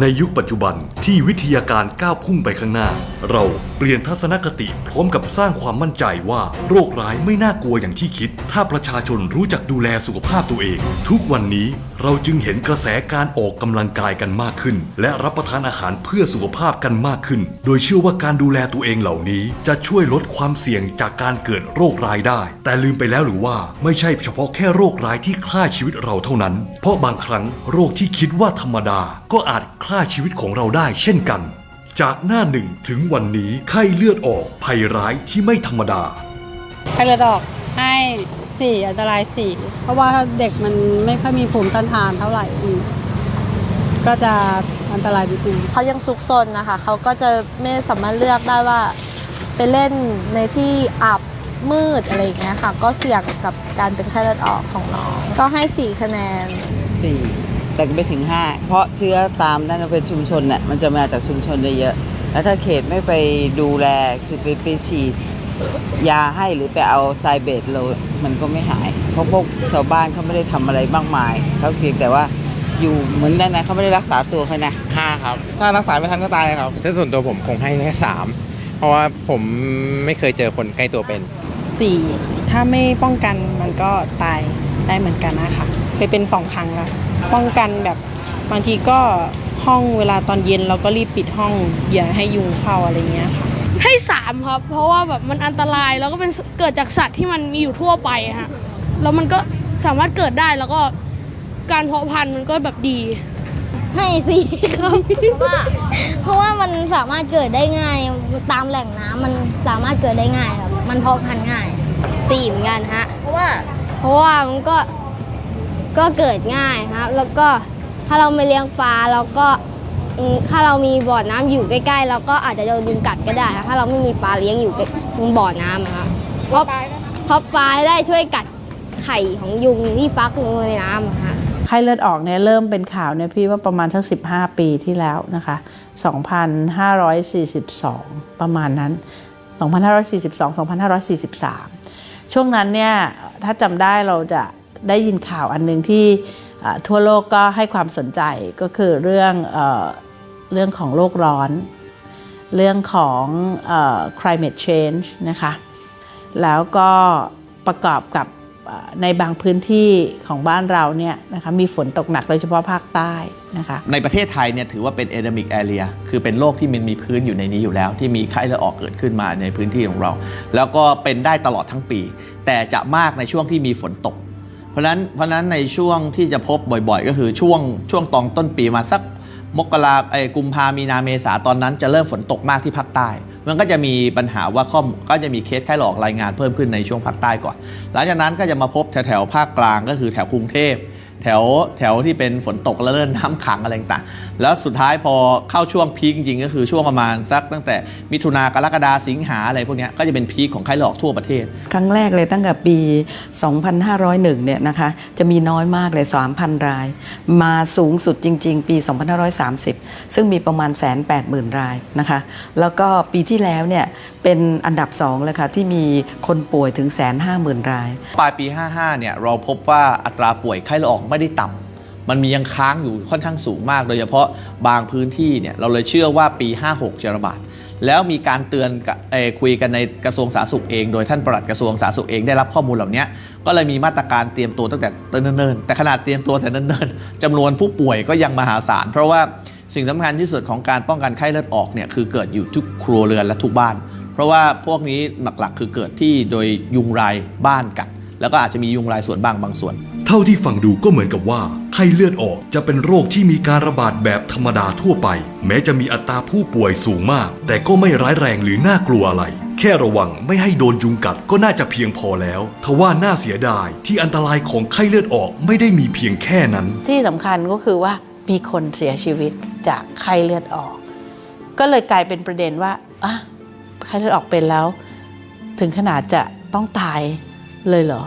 ในยุคปัจจุบันที่วิทยาการก้าวพุ่งไปข้างหน้า เราเปลี่ยนทัศนคติพร้อมกับสร้างความมั่นใจว่าโรคร้ายไม่น่ากลัวอย่างที่คิด ถ้าประชาชนรู้จักดูแลสุขภาพตัวเอง ทุกวันนี้เราจึงเห็นกระแสการออกกำลังกายกันมากขึ้น และรับประทานอาหารเพื่อสุขภาพกันมากขึ้น โดยเชื่อว่าการดูแลตัวเองเหล่านี้ จะช่วยลดความเสี่ยงจากการเกิดโรคร้ายได้ แต่ลืมไปแล้วหรือว่าไม่ใช่เฉพาะแค่โรคร้ายที่ฆ่าชีวิตเราเท่านั้น เพราะบางครั้งโรคที่คิดว่าธรรมดาก็อาจฆ่าชีวิตของเราได้เช่นกัน จากหน้าหนึ่งถึงวันนี้ไข้เลือดออกภัยร้ายที่ไม่ธรรมดา ไข้เลือดออกให้สี่อันตรายสี่เพราะว่าถ้าเด็กมันไม่ค่อยมีภูมิต้านทานเท่าไหร่อืมก็จะอันตรายนิดนึงเขายังซุกซนนะคะ เขาก็จะไม่สามารถเลือกได้ว่า ไปเล่นในที่อับมืดอะไรอย่างเงี้ยค่ะ ก็เสี่ยงกับการเป็นไข้เลือดออกของน้อง ก็ให้ 4 คะแนน สี่ แต่ก็ไม่ถึงห้าเพราะเชื้อตามนั่นมันเป็นชุมชนเนี่ยมันจะมาจากชุมชนเยอะๆแล้วถ้าเขตไม่ไปดูแลคือไปไปฉีดยาให้หรือไปเอาไซเบตโลมันก็ไม่หาย เพราะพวกชาวบ้านเขาไม่ได้ทำอะไรมากมายเขาเพียงแต่ว่าอยู่เหมือนนั่นนะเขาไม่ได้รักษาตัวเขานะห้าครับ ถ้ารักษาไม่ทันก็ตายครับถ้าส่วนตัวผมคงให้แค่สามเพราะว่าผมไม่เคยเจอคนใกล้ตัวเป็นสี่ถ้าไม่ป้องกันมันก็ตายได้เหมือนกันนะคะ เคยเป็นสองครั้งแล้วป้องกันแบบบางทีก็ห้องเวลาตอนเย็นเราก็รีบปิดห้องอย่าให้ยุงเข้าอะไรเงี้ยค่ะให้สามครับ เพราะว่าแบบมันอันตรายแล้วก็เป็นเกิดจากสัตว์ที่มันมีอยู่ทั่วไปอะฮะแล้วมันก็สามารถเกิดได้แล้วก็การเพาะพันธุ์มันก็แบบดี ให้สี่ครับ เพราะว่ามันสามารถเกิดได้ง่ายตามแหล่งน้ำมันสามารถเกิดได้ง่ายครับ มันเพาะพันธุ์ง่ายสี่เหมือนกันฮะเพราะว่า เพราะว่ามันก็ ก็เกิดง่ายครับ แล้วก็ถ้าเราไม่เลี้ยงปลาเราก็อืมถ้าเรามีบ่อน้ำอยู่ใกล้ๆเราก็อาจจะโดนยุงกัดก็ได้ครับถ้าเราไม่มีปลาเลี้ยงอยู่ตรงบ่อน้ำอะครับเพราะเพราะปลาได้ช่วยกัดไข่ของยุงที่ฟักลงในน้ำอะฮะไข้เลือดออกเนี่ยเริ่มเป็นข่าวเนี่ยพี่ว่าประมาณสัก15 ปีที่แล้วนะคะ 2,542 ประมาณนั้น 2,542 2,543 ช่วงนั้นเนี่ยถ้าจำได้เราจะ ได้ยินข่าวอันหนึ่งที่ทั่วโลกก็ให้ความสนใจก็คือเรื่องเอเรื่องของโลกร้อน เรื่องของอ climate change นะคะแล้วก็ประกอบกับในบางพื้นที่ของบ้านเราเนี่ยนะคะมีฝนตกหนักโดยเฉพาะภาคใต้นะคะในประเทศไทยเนี่ยถือว่าเป็น endemic area คือเป็นโรคที่มันมีพื้นอยู่ในนี้อยู่แล้ว ที่มีไข้เลือดออกเกิดขึ้นมาในพื้นที่ของเรา แล้วก็เป็นได้ตลอดทั้งปี แต่จะมากในช่วงที่มีฝนตก เพราะนั้นเพราะนั้นในช่วงที่จะพบบ่อยๆ ก็คือช่วงช่วงตองต้นปีมาสักมกราไอ้กุมภามีนาเมษาตอนนั้นจะเริ่มฝนตกมากที่ภาคใต้ มันก็จะมีปัญหาว่าข้อมก็จะมีเคสไข้หลอกรายงานเพิ่มขึ้นในช่วงภาคใต้ก่อน หลังจากนั้นก็จะมาพบแถวๆภาคกลางก็คือแถวกรุงเทพ แถวแถวที่เป็นฝนตกแล้วเริ่มน้ำขังอะไรต่างๆแล้วสุดท้ายพอเข้าช่วงพีคจริงๆก็คือช่วงประมาณสักตั้งแต่มิถุนากรกฎาสิงหาอะไรพวกนี้ก็จะเป็นพีคของไข้หลอกทั่วประเทศ ครั้งแรกเลยตั้งแต่ปี 2501 เนี่ยนะคะจะมีน้อยมากเลย 3,000 ราย มาสูงสุดจริง ๆ ปี 2530 ซึ่งมีประมาณ180,000รายนะคะแล้วก็ปีที่แล้วเนี่ย เป็นอันดับ2เลยค่ะที่มีคนป่วยถึง150,000ราย ปลายปี 55 เนี่ยเราพบว่าอัตราป่วยไข้เลือดออกไม่ได้ต่ำมันมียังค้างอยู่ค่อนข้างสูงมาก โดยเฉพาะบางพื้นที่เนี่ยเราเลยเชื่อว่าปี 56 จะระบาดแล้วมีการเตือนคุยกันในกระทรวงสาธารณสุขเอง โดยท่านปลัดกระทรวงสาธารณสุขเองได้รับข้อมูลเหล่านี้ก็เลยมีมาตรการเตรียมตัวตั้งแต่เนิ่นๆแต่ขนาดเตรียมตัวแต่เนิ่นๆจำนวนผู้ป่วยก็ยังมหาศาลเพราะว่าสิ่งสำคัญที่สุดของการป้องกันไข้เลือดออกเนี่ยคือเกิดอยู่ทุกครัวเรือนและทุกบ้าน เพราะว่าพวกนี้หลักๆ คือเกิดที่โดยยุงลายบ้านกัด แล้วก็อาจจะมียุงลายส่วนบางบางส่วน เท่าที่ฟังดูก็เหมือนกับว่า ไข้เลือดออกจะเป็นโรคที่มีการระบาดแบบธรรมดาทั่วไป แม้จะมีอัตราผู้ป่วยสูงมาก แต่ก็ไม่ร้ายแรงหรือน่ากลัวอะไร แค่ระวังไม่ให้โดนยุงกัดก็น่าจะเพียงพอแล้วทว่าน่าเสียดายที่อันตรายของไข้เลือดออกไม่ได้มีเพียงแค่นั้น ที่สำคัญก็คือว่ามีคนเสียชีวิตจากไข้เลือดออก ก็เลยกลายเป็นประเด็นว่าอะ ไข้เลือดออกเป็นแล้ว ถึงขนาดจะต้องตายเลยเหรอ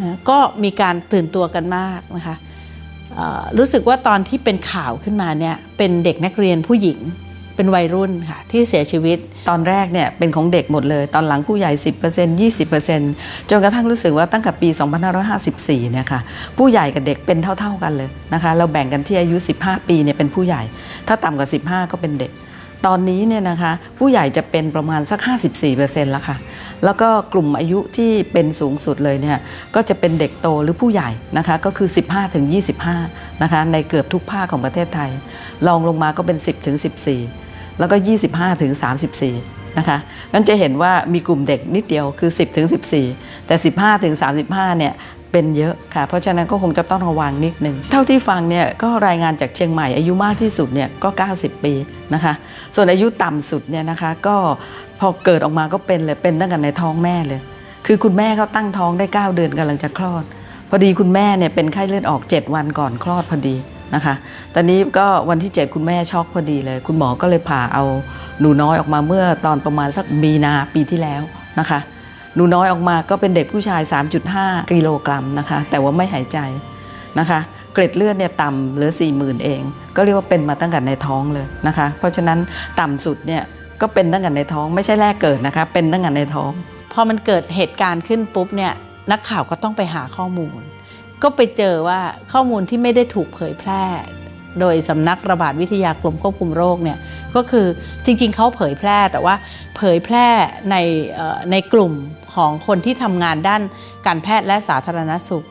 นะก็มีการตื่นตัวกันมากนะคะรู้สึกว่าตอนที่เป็นข่าวขึ้นมาเนี่ยเป็นเด็กนักเรียนผู้หญิงเป็นวัยรุ่นค่ะที่เสียชีวิตตอนแรกเนี่ยเป็นของเด็กหมดเลย ตอนหลังผู้ใหญ่ 10% 20%จนกระทั่งรู้สึกว่าตั้งแต่ปี 2554เนี่ยค่ะผู้ใหญ่กับเด็กเป็นเท่า ๆกันเลยนะคะเราแบ่งกันที่อายุ 15 ปีเนี่ยเป็นผู้ใหญ่ ถ้าต่ำกว่า 15 ก็เป็นเด็ก ตอนนี้เนี่ยนะคะผู้ใหญ่จะเป็นประมาณสัก 54%แล้วค่ะ แล้วก็กลุ่มอายุที่เป็นสูงสุดเลยเนี่ยก็จะเป็นเด็กโตหรือผู้ใหญ่นะคะก็คือ 15ถึง25 นะคะในเกือบทุกภาคของประเทศไทยรองลงมาก็เป็น 10ถึง14 แล้วก็ 25ถึง34นะคะงั้นจะเห็นว่ามีกลุ่มเด็กนิดเดียวคือ 10 ถึง 14 แต่ 15 ถึง 35 เนี่ย เป็นเยอะค่ะ เพราะฉะนั้นก็คงจะต้องระวังนิดหนึ่ง เท่าที่ฟังเนี่ยก็รายงานจากเชียงใหม่อายุมากที่สุดเนี่ยก็ 90 ปีนะคะ ส่วนอายุต่ำสุดเนี่ยนะคะก็พอเกิดออกมาก็เป็นเลยเป็นตั้งแต่ในท้องแม่เลย คือคุณแม่เขาตั้งท้องได้ 9 เดือนกำลังจะคลอด พอดีคุณแม่เนี่ยเป็นไข้เลือดออก 7 วันก่อนคลอดพอดีนะคะ ตอนนี้ก็วันที่ 7 คุณแม่ช็อกพอดีเลย คุณหมอก็เลยผ่าเอาหนูน้อยออกมาเมื่อตอนประมาณสักมีนาปีที่แล้วนะคะ หนูน้อยออกมาก็เป็นเด็กผู้ชาย 3.5 กิโลกรัมนะคะ แต่ว่าไม่หายใจนะคะ เกร็ดเลือดเนี่ยต่ำเหลือ 40,000 เอง ก็เรียกว่าเป็นมาตั้งแต่ในท้องเลยนะคะ เพราะฉะนั้นต่ำสุดเนี่ยก็เป็นตั้งแต่ในท้องไม่ใช่แรกเกิดนะคะ เป็นตั้งแต่ในท้อง พอมันเกิดเหตุการณ์ขึ้นปุ๊บเนี่ยนักข่าวก็ต้องไปหาข้อมูล ก็ไปเจอว่าข้อมูลที่ไม่ได้ถูกเผยแพร่ โดยสำนักระบาดวิทยากรมควบคุมโรคเนี่ยก็คือจริงๆเขาเผยแพร่แต่ว่าเผยแพร่ในในกลุ่มของคนที่ทำงานด้านการแพทย์และสาธารณสุข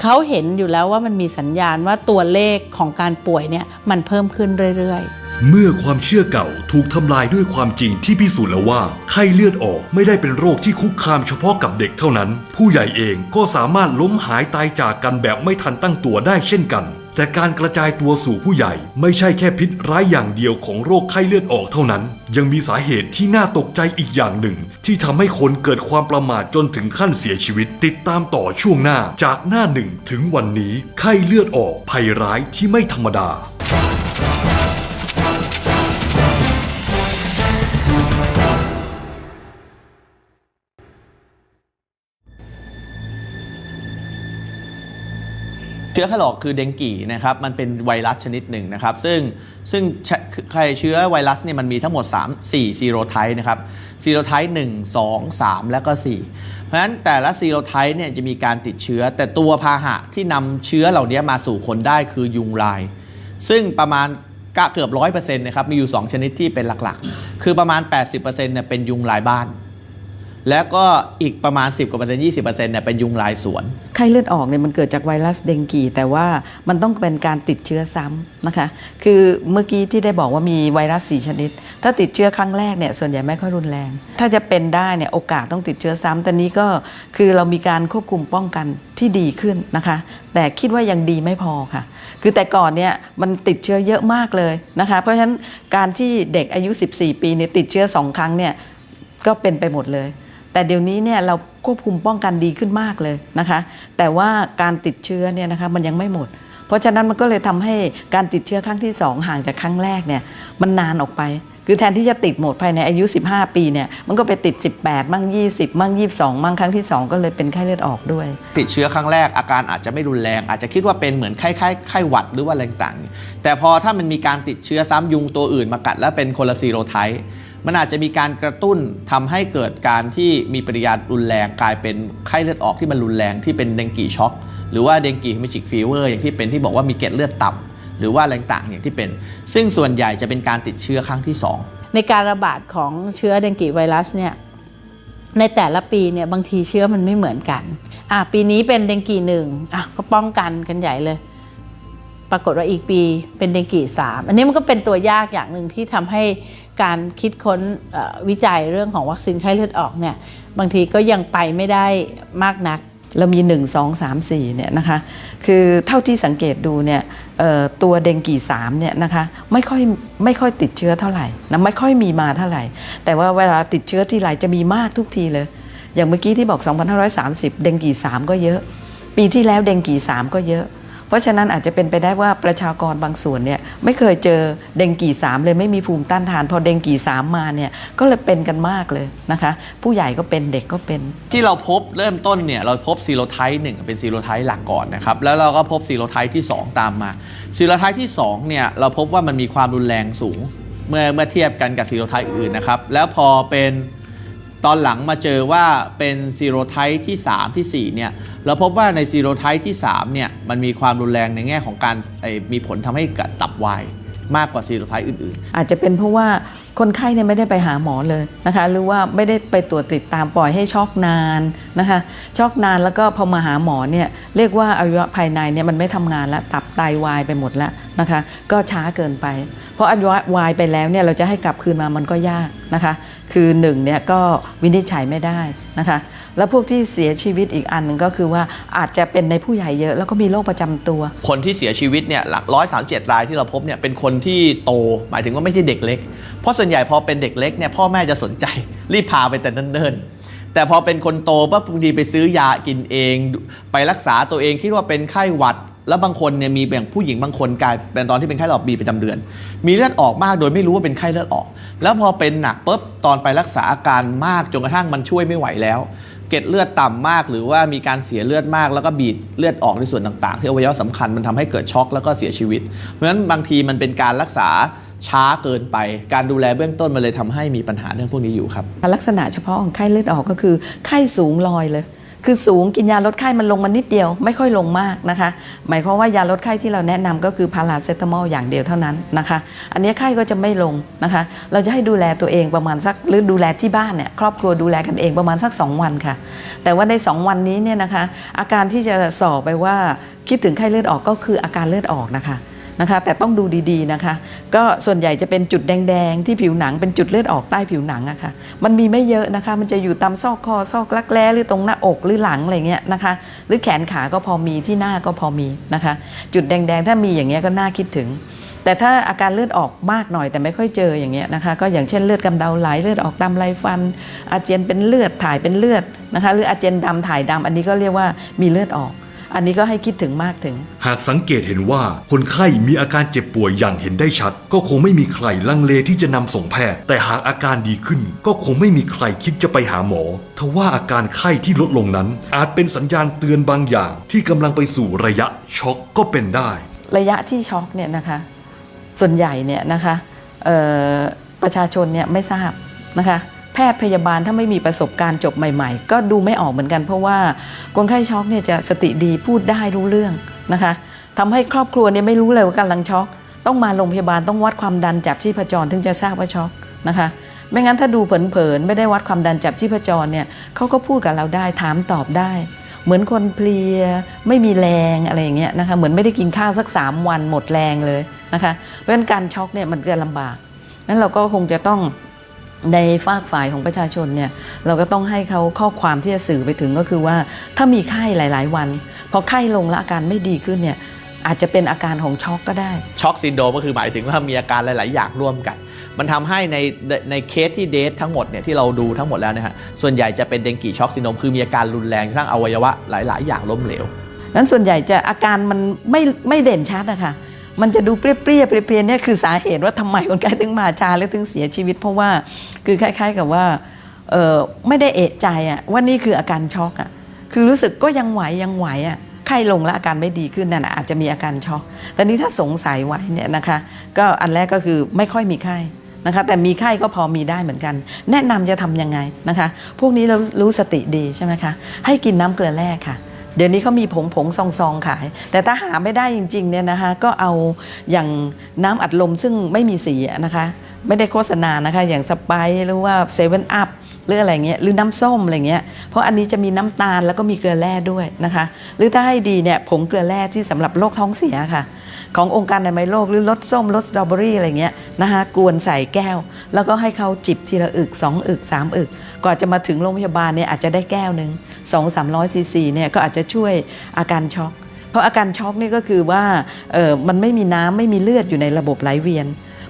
เขาเห็นอยู่แล้วว่ามันมีสัญญาณว่าตัวเลขของการป่วยเนี่ยมันเพิ่มขึ้นเรื่อยๆเมื่อความเชื่อเก่าถูกทำลายด้วยความจริงที่พิสูจน์แล้วว่า ไข้เลือดออกไม่ได้เป็นโรคที่คุกคามเฉพาะกับเด็กเท่านั้น ผู้ใหญ่เองก็สามารถล้มหายตายจากกันแบบไม่ทันตั้งตัวได้เช่นกัน แต่การกระจายตัวสู่ผู้ใหญ่ไม่ใช่แค่พิษร้ายอย่างเดียวของโรคไข้เลือดออกเท่านั้น ยังมีสาเหตุที่น่าตกใจอีกอย่างหนึ่ง ที่ทำให้คนเกิดความประมาทจนถึงขั้นเสียชีวิต ติดตามต่อช่วงหน้าจากหน้าหนึ่งถึงวันนี้ไข้เลือดออกภัยร้ายที่ไม่ธรรมดา เชื้อไข้หลอกคือเดงกีนะครับมันเป็นไวรัสชนิดหนึ่งนะครับ ซึ่งซึ่งใครเชื้อไวรัสเนี่ยมันมีทั้งหมด 3 4ซีโรไทป์นะครับซีโรไทป์1 2 3 และก็ 4 เพราะฉะนั้นแต่ละซีโรไทป์เนี่ยจะมีการติดเชื้อ แต่ตัวพาหะที่นำเชื้อเหล่านี้มาสู่คนได้คือยุงลาย ซึ่งประมาณกเกือบ100%นะครับมีอยู่ 2 ชนิดที่เป็นหลักๆ คือประมาณ 80%เนี่ยเป็นยุงลายบ้าน แล้วก็อีกประมาณ 10กว่าเปอร์เซ็นต์20%เปอร์เซ็นต์เนี่ยเป็นยุงลายสวน ไข้เลือดออกเนี่ยมันเกิดจากไวรัสเดงกี แต่ว่ามันต้องเป็นการติดเชื้อซ้ำนะคะ คือเมื่อกี้ที่ได้บอกว่ามีไวรัส4ชนิด ถ้าติดเชื้อครั้งแรกเนี่ยส่วนใหญ่ไม่ค่อยรุนแรง ถ้าจะเป็นได้เนี่ยโอกาสต้องติดเชื้อซ้ำแต่นี้ก็คือเรามีการควบคุมป้องกันที่ดีขึ้นนะคะ แต่คิดว่ายังดีไม่พอค่ะ คือแต่ก่อนเนี่ยมันติดเชื้อเยอะมากเลยนะคะ เพราะฉะนั้นการที่เด็กอายุ 14 ปีเนี่ยติดเชื้อสองครั้งเนี่ยก็เป็นไปหมดเลย แต่เดี๋ยวนี้เนี่ยเราควบคุมป้องกันดีขึ้นมากเลยนะคะ แต่ว่าการติดเชื้อเนี่ยนะคะมันยังไม่หมด เพราะฉะนั้นมันก็เลยทำให้การติดเชื้อครั้งที่ 2 ห่างจากครั้งแรกเนี่ยมันนานออกไป คือแทนที่จะติดหมดภายในอายุ 15 ปีเนี่ยมันก็ไปติด 18 มั่ง 20 มั่ง 22 มั่งครั้งที่ 2 ก็เลยเป็นไข้เลือดออกด้วย ติดเชื้อครั้งแรกอาการอาจจะไม่รุนแรง อาจจะคิดว่าเป็นเหมือนไข้ไข้ไข้หวัดหรือว่าอะไรต่างๆแต่พอถ้ามันมีการติดเชื้อซ้ำยุงตัวอื่นมากัดแล้วเป็นคนละซีโรไทป์ มันอาจจะมีการกระตุ้นทำให้เกิดการที่มีปฏิกิริยารุนแรงกลายเป็นไข้เลือดออกที่มันรุนแรงที่เป็นเดงกีช็อกหรือว่าเดงกีฮิมิจิกฟีเวอร์อย่างที่เป็นที่บอกว่ามีเกล็ดเลือดต่ำหรือว่าอะไรต่างอย่างที่เป็น ซึ่งส่วนใหญ่จะเป็นการติดเชื้อครั้งที่สองในการระบาดของเชื้อเดงกีไวรัสเนี่ยในแต่ละปีเนี่ยบางทีเชื้อมันไม่เหมือนกันอะปีนี้เป็นเดงกีหนึ่งอะก็ป้องกันกันใหญ่เลย ปรากฏว่าอีกปีเป็นเดงกีสามอันนี้มันก็เป็นตัวยากอย่างหนึ่งที่ทำให้การคิดค้นวิจัยเรื่องของวัคซีนไข้เลือดออกเนี่ยบางทีก็ยังไปไม่ได้มากนักเรามี 1 2 3 4เนี่ยนะคะคือเท่าที่สังเกตดูเนี่ยตัวเดงกี3เนี่ยนะคะไม่ค่อยไม่ค่อยติดเชื้อเท่าไหร่นะไม่ค่อยมีมาเท่าไหร่ แต่ว่าเวลาติดเชื้อที่ไรจะมีมากทุกทีเลย อย่างเมื่อกี้ที่บอก 2530 เดงกี3ก็เยอะ ปีที่แล้วเดงกี3ก็เยอะ เพราะฉะนั้นอาจจะเป็นไปได้ว่าประชากรบางส่วนเนี่ยไม่เคยเจอเดงกี่สามเลยไม่มีภูมิต้านทาน พอเดงกี่สามมาเนี่ยก็เลยเป็นกันมากเลยนะคะ ผู้ใหญ่ก็เป็นเด็กก็เป็น ที่เราพบเริ่มต้นเนี่ยเราพบซีโรไทป์หนึ่งเป็นซีโรไทป์หลักก่อนนะครับแล้วเราก็พบซีโรไทป์ที่ 2 ตามมาซีโรไทป์ที่2เนี่ยเราพบว่ามันมีความรุนแรงสูง เมื่อเมื่อเทียบกันกับซีโรไทป์อื่นนะครับแล้วพอเป็น ตอนหลังมาเจอว่าเป็นซีโรไทป์ที่ 3ทีสี่ 4 เนี่ย เราพบว่าในซีโรไทป์ที่ 3 เนี่ย มันมีความรุนแรงในแง่ของการมีผลทำให้กิดตับวาย มากกว่าซีโรไทป์อื่นๆอาจจะเป็นเพราะว่าคนไข้เนี่ยไม่ได้ไปหาหมอเลยนะคะหรือว่าไม่ได้ไปตรวจติดตามปล่อยให้ช็อกนานนะคะช็อกนานแล้วก็พอมาหาหมอเนี่ยเรียกว่าอวัยวะภายในเนี่ยมันไม่ทำงานแล้วตับไตวายไปหมดแล้วนะคะก็ช้าเกินไป เพราะอวัยวะวายไปแล้วเนี่ยเราจะให้กลับคืนมามันก็ยากนะคะ คือหนึ่งเนี่ยก็วินิจฉัยไม่ได้นะคะ แล้วพวกที่เสียชีวิตอีกอันหนึ่งก็คือว่าอาจจะเป็นในผู้ใหญ่เยอะ แล้วก็มีโรคประจำตัว คนที่เสียชีวิตเนี่ยหลักร้อยสามเจ็ดรายที่เราพบเนี่ยเป็นคนที่โต หมายถึงว่าไม่ใช่เด็กเล็ก เพราะส่วนใหญ่พอเป็นเด็กเล็กเนี่ยพ่อแม่จะสนใจรีบพาไปแต่เนิ่นๆแต่พอเป็นคนโตปั๊บบางทีไปซื้อยากินเอง ไปรักษาตัวเองคิดว่าเป็นไข้หวัด แล้วบางคนเนี่ยมีอย่างผู้หญิงบางคนกลายเป็นตอนที่เป็นไข้หลอดบีประจำเดือน มีเลือดออกมากโดยไม่รู้ว่าเป็นไข้เลือดออก แล้วพอเป็นหนักปุ๊บตอนไปรักษาอาการมากจนกระทั่งมันช่วยไม่ไหวแล้ว เกล็ดเลือดต่ำมาก หรือว่ามีการเสียเลือดมาก แล้วก็บีดเลือดออกในส่วนต่างๆ ที่อวัยวะสำคัญมันทำให้เกิดช็อกแล้วก็เสียชีวิต เพราะฉะนั้นบางทีมันเป็นการรักษาช้าเกินไป การดูแลเบื้องต้นมันเลยทำให้มีปัญหาเรื่องพวกนี้อยู่ครับ ลักษณะเฉพาะของไข้เลือดออกก็คือไข้สูงลอยเลย คือสูงกินยาลดไข้มันลงมานิดเดียว ไม่ค่อยลงมากนะคะ หมายความว่ายาลดไข้ที่เราแนะนำก็คือพาราเซตามอลอย่างเดียวเท่านั้นนะคะ อันนี้ไข้ก็จะไม่ลงนะคะ เราจะให้ดูแลตัวเองประมาณสักหรือดูแลที่บ้านเนี่ยครอบครัวดูแลกันเองประมาณสัก 2 วันค่ะ แต่ว่าใน 2 วันนี้เนี่ยนะคะ อาการที่จะสอบไปว่าคิดถึงไข้เลือดออกก็คืออาการเลือดออกนะคะ นะคะแต่ต้องดูดีๆนะคะ ก็ส่วนใหญ่จะเป็นจุดแดงๆ ที่ผิวหนังเป็นจุดเลือดออกใต้ผิวหนังอะคะ่ะมันมีไม่เยอะนะคะ มันจะอยู่ตามซอกคอซอกรักแร้หรือตรงหน้าอกหรือหลังอะไรเงี้ยนะคะ หรือแขนขาก็พอมีที่หน้าก็พอมีนะคะ จุดแดงๆ ถ้ามีอย่างเงี้ยก็น่าคิดถึงแต่ถ้าอาการเลือดออกมากหน่อยแต่ไม่ค่อยเจออย่างเงี้ยนะคะ ก็อย่างเช่นเลือดกำเดาไหลเลือดออกตามไรฟัน อาเจียนเป็นเลือดถ่ายเป็นเลือดนะคะ หรืออาเจียนดำถ่ายดำอันนี้ก็เรียกว่ามีเลือดออก อันนี้ก็ให้คิดถึงมากถึง หากสังเกตเห็นว่าคนไข้มีอาการเจ็บป่วยอย่างเห็นได้ชัด ก็คงไม่มีใครลังเลที่จะนำส่งแพทย์ แต่หากอาการดีขึ้น ก็คงไม่มีใครคิดจะไปหาหมอทว่าอาการไข้ที่ลดลงนั้น อาจเป็นสัญญาณเตือนบางอย่าง ที่กำลังไปสู่ระยะช็อกก็เป็นได้ ระยะที่ช็อกเนี่ยนะคะส่วนใหญ่เนี่ยนะคะเอ่อประชาชนเนี่ยไม่ทราบนะคะ แพทย์พยาบาลถ้าไม่มีประสบการณ์จบใหม่ ๆ ก็ดูไม่ออกเหมือนกัน เพราะว่าคนไข้ช็อกเนี่ยจะสติดีพูดได้รู้เรื่องนะคะทำให้ครอบครัวเนี่ยไม่รู้เลยว่ากำลังช็อกต้องมาโรงพยาบาลต้องวัดความดันจับชีพจรถึงจะทราบว่าช็อกนะคะไม่งั้นถ้าดูเผินๆไม่ได้วัดความดันจับชีพจรเนี่ยเขาก็พูดกับเราได้ถามตอบได้ เหมือนคนเพลียไม่มีแรงอะไรอย่างเงี้ยนะคะเหมือนไม่ได้กินข้าวสัก 3 วันหมดแรงเลยนะคะเพราะฉะนั้นการช็อกเนี่ยมันจะลำบากนั้นเราก็คงจะต้อง ในฝากฝ่ายของประชาชนเนี่ยเราก็ต้องให้เขาข้อความที่จะสื่อไปถึงก็คือว่า ถ้ามีไข้หลาย ๆ วันพอไข้ลงแล้วอาการไม่ดีขึ้นเนี่ยอาจจะเป็นอาการของช็อกก็ได้ ช็อกซินโดรมก็คือหมายถึงว่ามีอาการหลาย ๆ อย่างร่วมกัน มันทำให้ในในเคสที่เดททั้งหมดเนี่ยที่เราดูทั้งหมดแล้วนะฮะส่วนใหญ่จะเป็นเดงกีช็อกซินโดรมคือมีอาการรุนแรงทั้งอวัยวะหลาย ๆ อย่างล้มเหลวนั้นส่วนใหญ่จะอาการมันไม่ไม่เด่นชัดนะคะ มันจะดูเปรี้ยๆเปรี้ยๆเนี่ยคือสาเหตุว่าทำไมคนไข้ถึงมาช้าและถึงเสียชีวิต เพราะว่าคือคล้าย ๆกับว่าเออไม่ได้เอะใจอะว่านี่คืออาการช็อกอะคือรู้สึกก็ยังไหวยังไหวอะไข้ลงแล้วอาการไม่ดีขึ้นนั่นอาจจะมีอาการช็อกแต่นี้ถ้าสงสัยไว้เนี่ยนะคะก็อันแรกก็คือไม่ค่อยมีไข้นะคะแต่มีไข้ก็พอมีได้เหมือนกัน แนะนำจะทำยังไงนะคะ พวกนี้เรารู้สติดีใช่ไหมคะให้กินน้ำเกลือแร่ค่ะ เดี๋ยวนี้เขามีผงผงซองซองขาย แต่ถ้าหาไม่ได้จริงๆเนี่ยนะคะก็เอาอย่างน้ำอัดลมซึ่งไม่มีสีนะคะ ไม่ได้โฆษณานะคะ อย่างสไปร์หรือว่าเซเว่นอัพหรืออะไรเงี้ยหรือน้ำส้มอะไรเงี้ยเพราะอันนี้จะมีน้ำตาลแล้วก็มีเกลือแร่ด้วยนะคะ หรือถ้าให้ดีเนี่ยผงเกลือแร่ที่สำหรับโรคท้องเสียค่ะ ขององค์การอนามัยโลกหรือรสส้มรสสตรอเบอรี่อะไรเงี้ยนะคะกวนใส่แก้ว แล้วก็ให้เขาจิบทีละอึก2อึก3อึกก่อนจะมาถึงโรงพยาบาลเนี่ยอาจจะได้แก้วหนึ่ง2 3 0 0ซีซีเนี่ยก็อาจจะช่วยอาการช็อกเพราะอาการช็อกนี่ก็คือว่าเออมันไม่มีน้ำไม่มีเลือดอยู่ในระบบไหลเวียน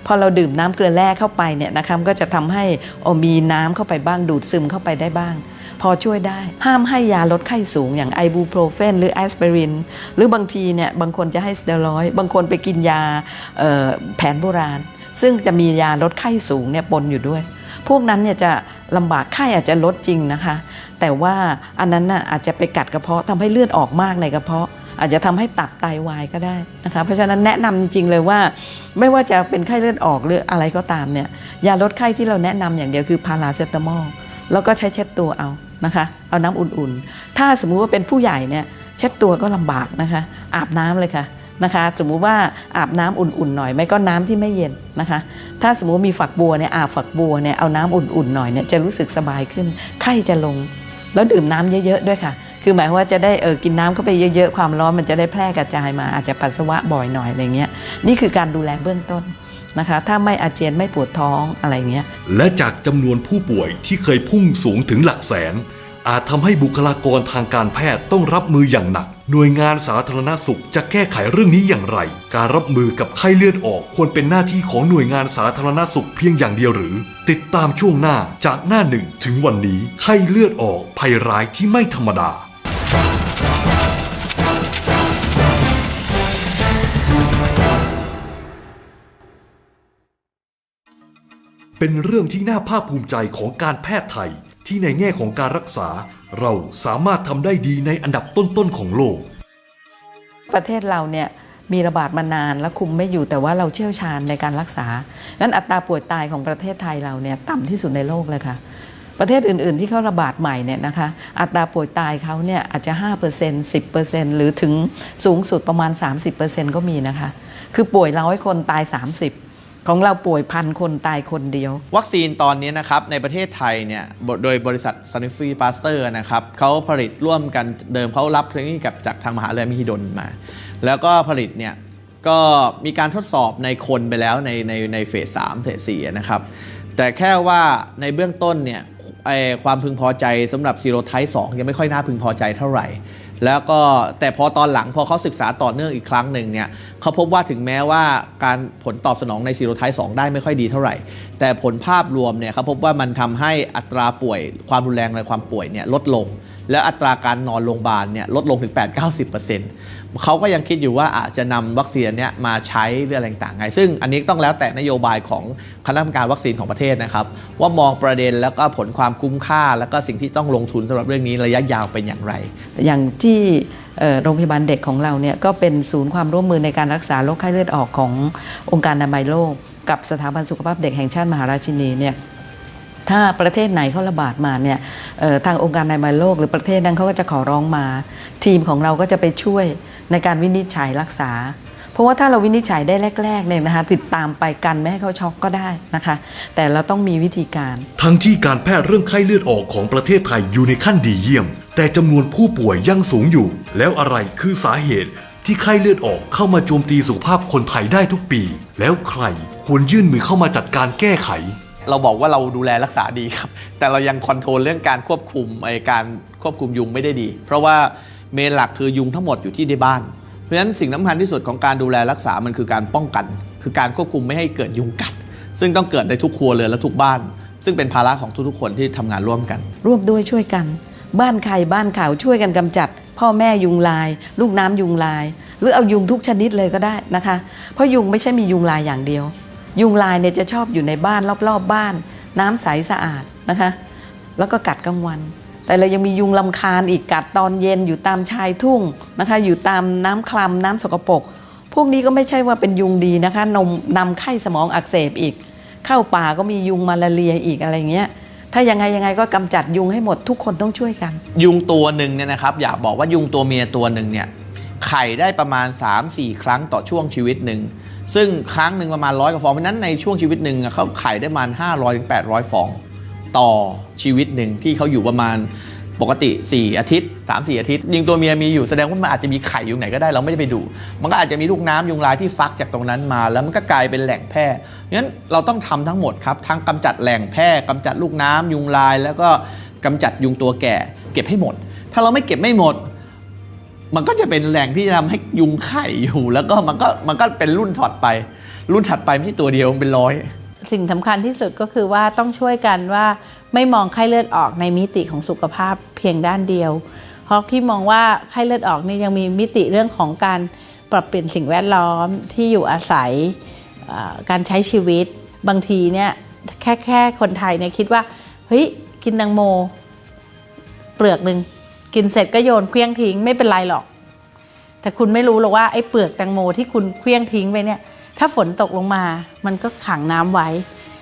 พอเราดื่มน้ำเกลือแร่เข้าไปเนี่ยนะคะมันก็จะทำให้โอมีน้ำเข้าไปบ้างดูดซึมเข้าไปได้บ้าง พอช่วยได้ ห้ามให้ยาลดไข้สูงอย่างไอบูโปรเฟนหรือแอสไพริน หรือบางทีเนี่ยบางคนจะให้สเตียรอยบางคนไปกินยาแผนโบราณ ซึ่งจะมียาลดไข้สูงเนี่ยปนอยู่ด้วย พวกนั้นเนี่ยจะลำบากไข้อาจจะลดจริงนะคะ แต่ว่าอันนั้นน่ะอาจจะไปกัดกระเพาะทำให้เลือดออกมากในกระเพาะอาจจะทำให้ตับไตวายก็ได้นะคะ เพราะฉะนั้นแนะนำจริงๆเลยว่า ไม่ว่าจะเป็นไข้เลือดออกหรืออะไรก็ตามเนี่ยยาลดไข้ที่เราแนะนำอย่างเดียวคือพาราเซตามอล แล้วก็ใช้เช็ดตัวเอานะคะ เอาน้ำอุ่นๆ ถ้าสมมุติว่าเป็นผู้ใหญ่เนี่ยเช็ดตัวก็ลำบากนะคะ อาบน้ำเลยค่ะนะคะ สมมุติว่าอาบน้ำอุ่นๆหน่อยไม่ก็น้ำที่ไม่เย็นนะคะ ถ้าสมมุติมีฝักบัวเนี่ยอาบฝักบัวเนี่ยเอาน้ำอุ่นๆหน่อยเนี่ยจะรู้สึกสบายขึ้นไข้จะลง แล้วดื่มน้ำเยอะๆด้วยค่ะคือหมายว่าจะได้เออกินน้ำเข้าไปเยอะๆ ความร้อนมันจะได้แพร่กระจายมาอาจจะปัสสาวะบ่อยหน่อยอะไรเงี้ยนี่คือการดูแลเบื้องต้น นะคะ ถ้าไม่อาเจียนไม่ปวดท้องอะไรเงี้ย และจากจำนวนผู้ป่วยที่เคยพุ่งสูงถึงหลักแสน อาจทำให้บุคลากรทางการแพทย์ต้องรับมืออย่างหนัก หน่วยงานสาธารณสุขจะแก้ไขเรื่องนี้อย่างไร การรับมือกับไข้เลือดออกควรเป็นหน้าที่ของหน่วยงานสาธารณสุขเพียงอย่างเดียวหรือ ติดตามช่วงหน้าจากหน้าหนึ่งถึงวันนี้ไข้เลือดออกภัยร้ายที่ไม่ธรรมดา เป็นเรื่องที่น่าภาคภูมิใจของการแพทย์ไทย ที่ในแง่ของการรักษา เราสามารถทำได้ดีในอันดับต้นๆของโลก ประเทศเราเนี่ยมีระบาดมานานและคุมไม่อยู่แต่ว่าเราเชี่ยวชาญในการรักษางั้นอัตราป่วยตายของประเทศไทยเราเนี่ยต่ำที่สุดในโลกเลยค่ะ ประเทศอื่น ๆ ที่เขาระบาดใหม่เนี่ยนะคะ อัตราป่วยตายเขาเนี่ยอาจจะ 5% 10%หรือถึงสูงสุดประมาณ 30%ก็มีนะคะ คือป่วยร้อยคนตาย 30 ของเราป่วยพันคนตายคนเดียว วัคซีนตอนนี้นะครับในประเทศไทยเนี่ยโดยบริษัท s a n i f i p a s t e r นะครับเขาผลิตร่วมกันเดิมเขารับเทรนนิ่งกับจากทางมหาวิทยาลัยมหิดลมา แล้วก็ผลิตเนี่ยก็มีการทดสอบในคนไปแล้วในในในเฟส3เฟส4นะครับ แต่แค่ว่าในเบื้องต้นเนี่ยความพึงพอใจสำหรับซีโรไทป์2ยังไม่ค่อยน่าพึงพอใจเท่าไหร่ แล้วก็แต่พอตอนหลังพอเขาศึกษาต่อเนื่องอีกครั้งหนึ่งเนี่ยเขาพบว่าถึงแม้ว่าการผลตอบสนองในซีโรไทป์2ได้ไม่ค่อยดีเท่าไหร่ แต่ผลภาพรวมเนี่ยเขาพบว่ามันทำให้อัตราป่วยความรุนแรงในความป่วยเนี่ยลดลงและอัตราการนอนโรงพยาบาลเนี่ยลดลงถึง 8-90%เขาก็ยังคิดอยู่ว่าอาจจะนำวัคซีนเนี้ยมาใช้เรื่องอะไรต่างๆไง ซึ่งอันนี้ต้องแล้วแต่นโยบายของคณะกรรมการวัคซีนของประเทศนะครับ ว่ามองประเด็นแล้วก็ผลความคุ้มค่า แล้วก็สิ่งที่ต้องลงทุนสำหรับเรื่องนี้ระยะยาวเป็นอย่างไร อย่างที่โรงพยาบาลเด็กของเราเนี่ยก็เป็นศูนย์ความร่วมมือในการรักษาโรคไข้เลือดออกขององค์การอนามัยโลก กับสถาบันสุขภาพเด็กแห่งชาติมหาราชินีเนี่ย ถ้าประเทศไหนเขาระบาดมาเนี่ยทางองค์การนามัยโลก หรือประเทศนั้นเขาก็จะขอร้องมา ทีมของเราก็จะไปช่วยในการวินิจฉัยรักษา เพราะว่าถ้าเราวินิจฉัยได้แรกๆเนี่ยนะคะติดตามไปกันไม่ให้เขาช็อกก็ได้นะคะ แต่เราต้องมีวิธีการ ทั้งที่การแพทย์เรื่องไข้เลือดออกของประเทศไทยอยู่ในขั้นดีเยี่ยม แต่จำนวนผู้ป่วยยังสูงอยู่ แล้วอะไรคือสาเหตุที่ไข้เลือดออกเข้ามาโจมตีสุขภาพคนไทยได้ทุกปี แล้วใครควรยื่นมือเข้ามาจัดการแก้ไข เราบอกว่าเราดูแลรักษาดีครับ แต่เรายังคอนโทรลเรื่องการควบคุมไอการควบคุมยุงไม่ได้ดี เพราะว่าเมนหลักคือยุงทั้งหมดอยู่ที่ในบ้าน เพราะฉะนั้นสิ่งสำคัญที่สุดของการดูแลรักษามันคือการป้องกัน คือการควบคุมไม่ให้เกิดยุงกัด ซึ่งต้องเกิดในทุกครัวเรือนและทุกบ้าน ซึ่งเป็นภาระของทุกๆ คนที่ทำงานร่วมกัน ร่วมด้วยช่วยกัน บ้านใครบ้านเขาช่วยกันกำจัด พ่อแม่ยุงลาย ลูกน้ำยุงลาย หรือเอายุงทุกชนิดเลยก็ได้นะคะ เพราะยุงไม่ใช่มียุงลายอย่างเดียว ยุงลายเนี่ยจะชอบอยู่ในบ้านรอบๆบบ้าน น้ำใสสะอาดนะคะ แล้วก็กัดกลางวัน แต่เรายังมียุงลำคาญอีกกัดตอนเย็นอยู่ตามชายทุ่งนะคะ อยู่ตามน้ำคลำน้ำสกปรกพวกนี้ก็ไม่ใช่ว่าเป็นยุงดีนะคะนมนำไข้สมองอักเสบอีก เข้าป่าก็มียุงมาลาเรียอีกอะไรเงี้ยถ้ายังไงยังไงก็กำจัดยุงให้หมดทุกคนต้องช่วยกัน ยุงตัวหนึ่งเนี่ยนะครับอยากบอกว่ายุงตัวเมียตัวหนึ่งเนี่ยไข่ได้ประมาณ 3-4 ครั้งต่อช่วงชีวิตหนึ่ง ซึ่งครั้งหนึ่งประมาณร้อยกว่าฟองเพราะนั้นในช่วงชีวิตหนึ่งเขาไข่ได้ประมาณ 500-800 ฟอง ต่อชีวิตหนึ่งที่เขาอยู่ประมาณปกติ 4 อาทิตย์ 3 4 อาทิตย์ ยิงตัวเมียมีอยู่แสดงว่ามันอาจจะมีไข่อยู่ไหนก็ได้เราไม่ได้ไปดู มันก็อาจจะมีลูกน้ำยุงลายที่ฟักจากตรงนั้นมา แล้วมันก็กลายเป็นแหล่งแพร่งั้นเราต้องทำทั้งหมดครับ ทั้งกำจัดแหล่งแพร่กำจัดลูกน้ำยุงลาย แล้วก็กำจัดยุงตัวแก่ เก็บให้หมด ถ้าเราไม่เก็บไม่หมด มันก็จะเป็นแหล่งที่จะทำให้ยุงไข่อยู่ แล้วก็มันก็มันก็เป็นรุ่นถัดไป รุ่นถัดไปไม่ใช่ตัวเดียวมันเป็นร้อย สิ่งสำคัญที่สุดก็คือว่าต้องช่วยกันว่าไม่มองไข้เลือดออกในมิติของสุขภาพเพียงด้านเดียว เพราะพี่มองว่าไข้เลือดออกนี่ยังมีมิติเรื่องของการปรับเปลี่ยนสิ่งแวดล้อมที่อยู่อาศัยการใช้ชีวิตบางทีเนี่ยแค่แค่คนไทยเนี่ยคิดว่าเฮ้ยกินแตังโม เปลือกหนึ่ง กินเสร็จก็โยนเคลี้ยงทิ้งไม่เป็นไรหรอก แต่คุณไม่รู้หรอกว่าไอ้เปลือกแตงโมที่คุณเคลี้ยงทิ้งไปเนี่ย ถ้าฝนตกลงมามันก็ขังน้ำไว้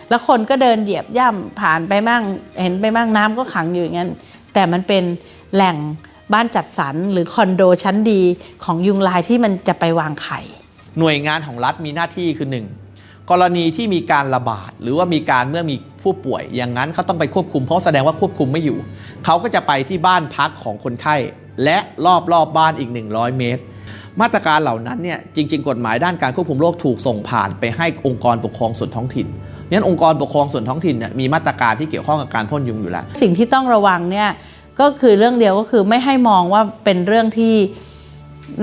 แล้วคนก็เดินเหยียบย่ำผ่านไปมั่งเห็นไปมั่งน้ำก็ขังอยู่อย่างนั้นแต่มันเป็นแหล่งบ้านจัดสรรหรือคอนโดชั้นดีของยุงลายที่มันจะไปวางไข่หน่วยงานของรัฐมีหน้าที่คือ1 กรณีที่มีการระบาด หรือว่ามีการเมื่อมีผู้ป่วย อย่างนั้นเขาต้องไปควบคุมเพราะแสดงว่าควบคุมไม่อยู่ เขาก็จะไปที่บ้านพักของคนไข้ และรอบรอบบ้านอีก 100 เมตร มาตรการเหล่านั้นเนี่ยจริง ๆ กฎหมายด้านการควบคุมโรคถูกส่งผ่านไปให้องค์กรปกครองส่วนท้องถิ่นงั้นองค์กรปกครองส่วนท้องถิ่นเนี่ยมีมาตรการที่เกี่ยวข้องกับการพ่นยุงอยู่แล้ว สิ่งที่ต้องระวังเนี่ยก็คือเรื่องเดียวก็คือไม่ให้มองว่าเป็นเรื่องที่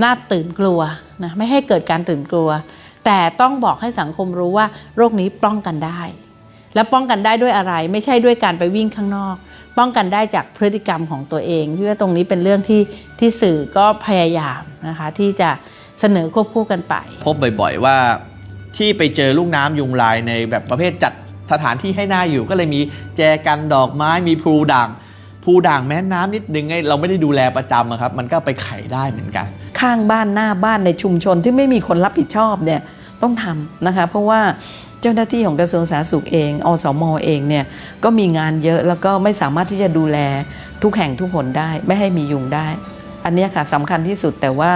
น่าตื่นกลัวนะไม่ให้เกิดการตื่นกลัว แต่ต้องบอกให้สังคมรู้ว่าโรคนี้ป้องกันได้ และป้องกันได้ด้วยอะไร ไม่ใช่ด้วยการไปวิ่งข้างนอก ป้องกันได้จากพฤติกรรมของตัวเองพี่ว่าตรงนี้เป็นเรื่องที่ที่สื่อก็พยายามนะคะที่จะเสนอควบคู่กันไป พบบ่อยๆว่าที่ไปเจอลูกน้ำยุงลายในแบบประเภทจัดสถานที่ให้หน่าอยู่ก็เลยมีแจกันดอกไม้มีพลูด่างพลูด่างแม้น้ำนิดนึงไงเราไม่ได้ดูแลประจำอะครับ มันก็ไปไข่ได้เหมือนกัน ข้างบ้านหน้าบ้านในชุมชนที่ไม่มีคนรับผิดชอบเนี่ย ต้องทำนะคะ เพราะว่าเจ้าหน้าที่ของกระทรวงสาธารณสุขเองอสมอเองเนี่ยก็มีงานเยอะแล้วก็ไม่สามารถที่จะดูแลทุกแห่งทุกหนได้ ไม่ให้มียุงได้ อันนี้ค่ะสำคัญที่สุดแต่ว่า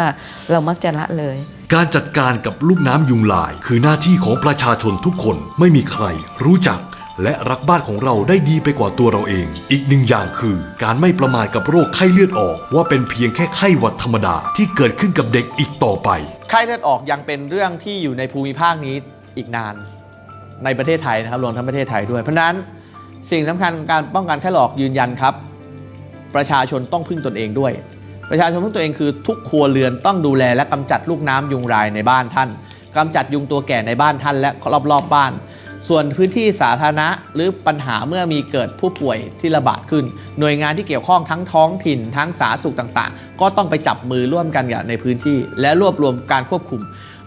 เรามักจะละเลย การจัดการกับลูกน้ำยุงลาย คือหน้าที่ของประชาชนทุกคนไม่มีใครรู้จัก และรักบ้านของเราได้ดีไปกว่าตัวเราเอง อีกหนึ่งอย่างคือ การไม่ประมาทกับโรคไข้เลือดออก ว่าเป็นเพียงแค่ไข้หวัดธรรมดาที่เกิดขึ้นกับเด็กอีกต่อไป ไข้เลือดออกยังเป็นเรื่องที่อยู่ในภูมิภาคนี้อีกนาน ในประเทศไทยนะครับรวมทั้งประเทศไทยด้วย เพราะนั้นสิ่งสำคัญของการป้องกันไข้เลือกยืนยันครับ ประชาชนต้องพึ่งตนเองด้วย ประชาชนพึ่งตัวเองคือทุกครัวเรือนต้องดูแลและกำจัดลูกน้ำยุงลายในบ้านท่านกำจัดยุงตัวแก่ในบ้านท่านและรอบๆบบ้าน ส่วนพื้นที่สาธารณะหรือปัญหาเมื่อมีเกิดผู้ป่วยที่ระบาดขึ้น หน่วยงานที่เกี่ยวข้องทั้งท้องถิ่นทั้งสาธารณสุขต่างๆ ก็ต้องไปจับมือร่วมกันในพื้นที่ และรวบรวมการควบคุม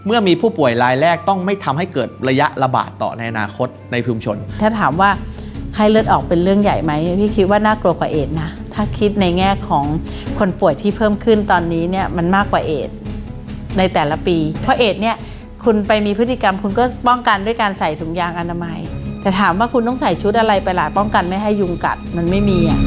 เมื่อมีผู้ป่วยรายแรกต้องไม่ทำให้เกิดระยะระบาดต่อในอนาคตในชุมชน ถ้าถามว่าไข้เลือดออกเป็นเรื่องใหญ่ไหมพี่คิดว่าน่ากลัวกว่าเอดส์นะถ้าคิดในแง่ของคนป่วยที่เพิ่มขึ้นตอนนี้เนี่ยมันมากกว่าเอดส์ในแต่ละปี เพราะเอดส์เนี่ย คุณไปมีพฤติกรรม คุณก็ป้องกันด้วยการใส่ถุงยางอนามัย แต่ถามว่าคุณต้องใส่ชุดอะไรไปล่ะป้องกันไม่ให้ยุงกัดมันไม่มีอะ